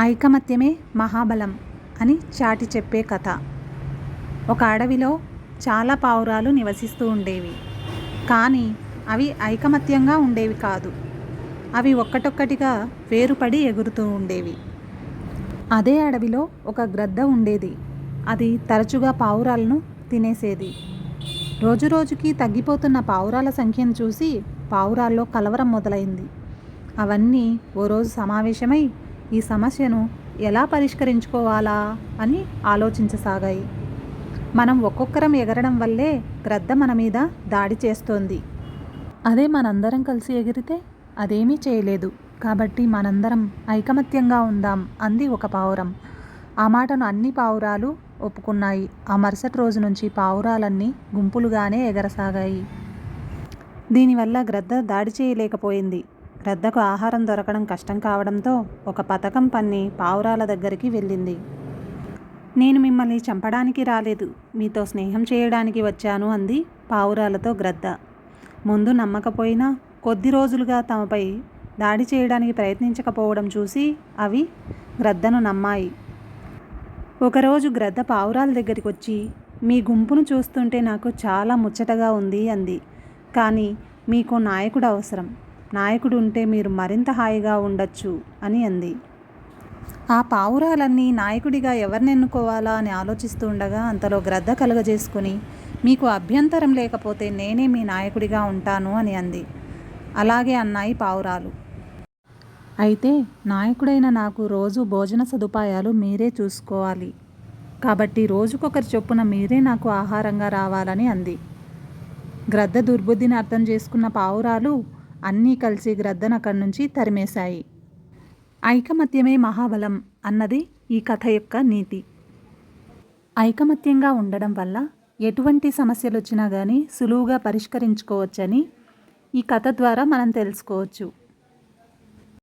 ఐకమత్యమే మహాబలం అని చాటి చెప్పే కథ. ఒక అడవిలో చాలా పావురాలు నివసిస్తూ ఉండేవి. కానీ అవి ఐకమత్యంగా ఉండేవి కాదు. అవి ఒక్కటొక్కటిగా వేరుపడి ఎగురుతూ ఉండేవి. అదే అడవిలో ఒక గ్రద్ద ఉండేది. అది తరచుగా పావురాలను తినేసేది. రోజురోజుకి తగ్గిపోతున్న పావురాల సంఖ్యను చూసి పావురాల్లో కలవరం మొదలైంది. అవన్నీ ఓ రోజు సమావేశమై ఈ సమస్యను ఎలా పరిష్కరించుకోవాలా అని ఆలోచించసాగాయి. మనం ఒక్కొక్కరం ఎగరడం వల్లే గ్రద్ద మన మీద దాడి చేస్తోంది. అదే మనందరం కలిసి ఎగిరితే అదేమీ చేయలేదు. కాబట్టి మనందరం ఐకమత్యంగా ఉందాం అంది ఒక పావురం. ఆ మాటను అన్ని పావురాలు ఒప్పుకున్నాయి. ఆ మరుసటి రోజు నుంచి పావురాలన్నీ గుంపులుగానే ఎగరసాగాయి. దీనివల్ల గ్రద్ద దాడి చేయలేకపోయింది. గ్రద్దకు ఆహారం దొరకడం కష్టం కావడంతో ఒక పథకం పన్ని పావురాల దగ్గరికి వెళ్ళింది. నేను మిమ్మల్ని చంపడానికి రాలేదు. మీతో స్నేహం చేయడానికి వచ్చాను అంది పావురాలతో గ్రద్ద. ముందు నమ్మకపోయినా కొద్ది రోజులుగా తమపై దాడి చేయడానికి ప్రయత్నించకపోవడం చూసి అవి గ్రద్దను నమ్మాయి. ఒకరోజు గ్రద్ద పావురాల దగ్గరికి వచ్చి మీ గుంపును చూస్తుంటే నాకు చాలా ముచ్చటగా ఉంది అంది. కానీ మీకు నాయకుడు అవసరం. నాయకుడు ఉంటే మీరు మరింత హాయిగా ఉండొచ్చు అని అంది. ఆ పావురాలన్నీ నాయకుడిగా ఎవరిని ఎన్నుకోవాలా అని ఆలోచిస్తూ ఉండగా అంతలో గ్రద్ద కలుగజేసుకుని మీకు అభ్యంతరం లేకపోతే నేనే మీ నాయకుడిగా ఉంటాను అని అంది. అలాగే అన్నాయి పావురాలు. అయితే నాయకుడైన నాకు రోజు భోజన సదుపాయాలు మీరే చూసుకోవాలి. కాబట్టి రోజుకొకరి చొప్పున మీరే నాకు ఆహారంగా రావాలని అంది. గ్రద్ద దుర్బుద్ధిని అర్థం చేసుకున్న పావురాలు అన్నీ కలిసి గ్రద్దన అక్కడి నుంచి తరిమేశాయి. ఐకమత్యమే మహాబలం అన్నది ఈ కథ యొక్క నీతి. ఐకమత్యంగా ఉండడం వల్ల ఎటువంటి సమస్యలు వచ్చినా కానీ సులువుగా పరిష్కరించుకోవచ్చని ఈ కథ ద్వారా మనం తెలుసుకోవచ్చు.